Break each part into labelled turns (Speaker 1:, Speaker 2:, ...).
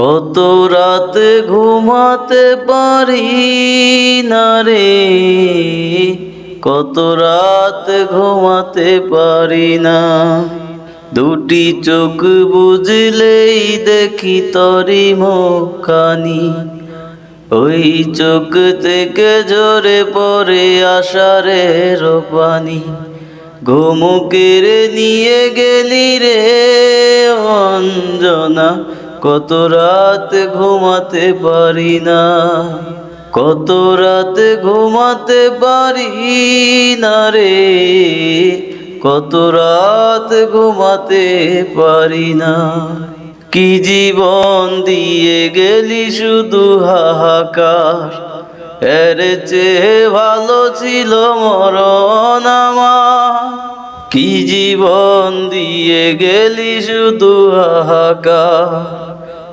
Speaker 1: কত রাত ঘুমাতে পারি না রে? কত রাত ঘুমাতে পারি না? দুটি চোখ বুঝলেই দেখি তরি মুখানি ওই চোখ থেকে জোরে পড়ে আসারে রোপানি ঘুমুকের নিয়ে গেলি রে অঞ্জনা। কত রাত ঘুমাতে পারি না, কত রাত ঘুমাতে পারি না রে, কত রাত ঘুমাতে পারি না। কি জীবন দিয়ে গেলি শুধু হাহাকার, এর চেয়ে ভালো ছিল মরণ আমার। কি জীবন দিয়ে গেলি শুধু হাহাকার?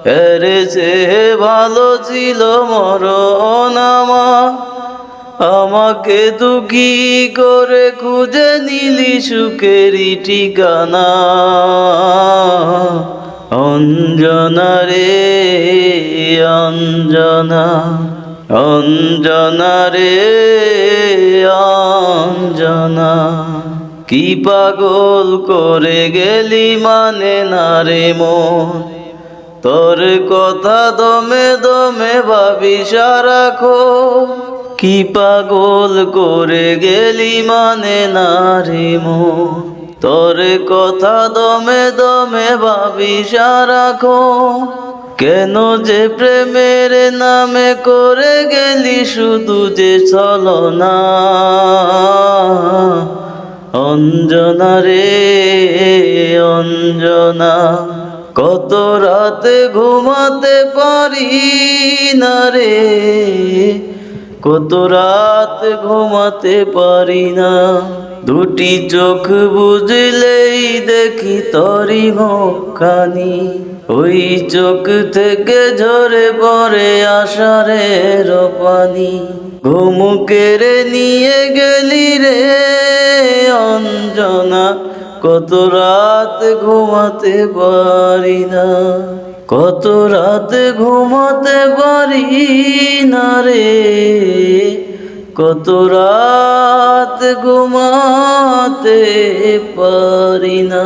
Speaker 1: এর চেয়ে ভালো ছিল মরণ আমার। আমাকে দুঃখী করে খুঁজে নিলি সুখেরই ঠিকানা। অঞ্জনা রে, অঞ্জনা অঞ্জনা রে, অঞ্জনা। কি পাগল করে গেলি মানে না রে মন? তোর কথা দমে দমে ভাবি সারাখো কি পাগল করে গেলি মানে না রে মন? তোর কথা দমে দমে ভাবি সারাখো কেন যে প্রেমের নামে করে গেলি শুধু যে ছলনা? অঞ্জনা রে, অঞ্জনা। কত রাতে ঘুমাতে পারি না রে, কত রাত ঘুমাতে পারি না। দুটি চোখ বুঝলেই দেখি তরি মুখানি ওই চোখ থেকে ঝরে পড়ে আসারে রপানি ঘুমুকের নিয়ে গেলি রে অঞ্জনা কত রাত ঘুমাতে পারি না। কত রাত ঘুমাতে পারি না রে। কত রাত ঘুমাতে পারি না।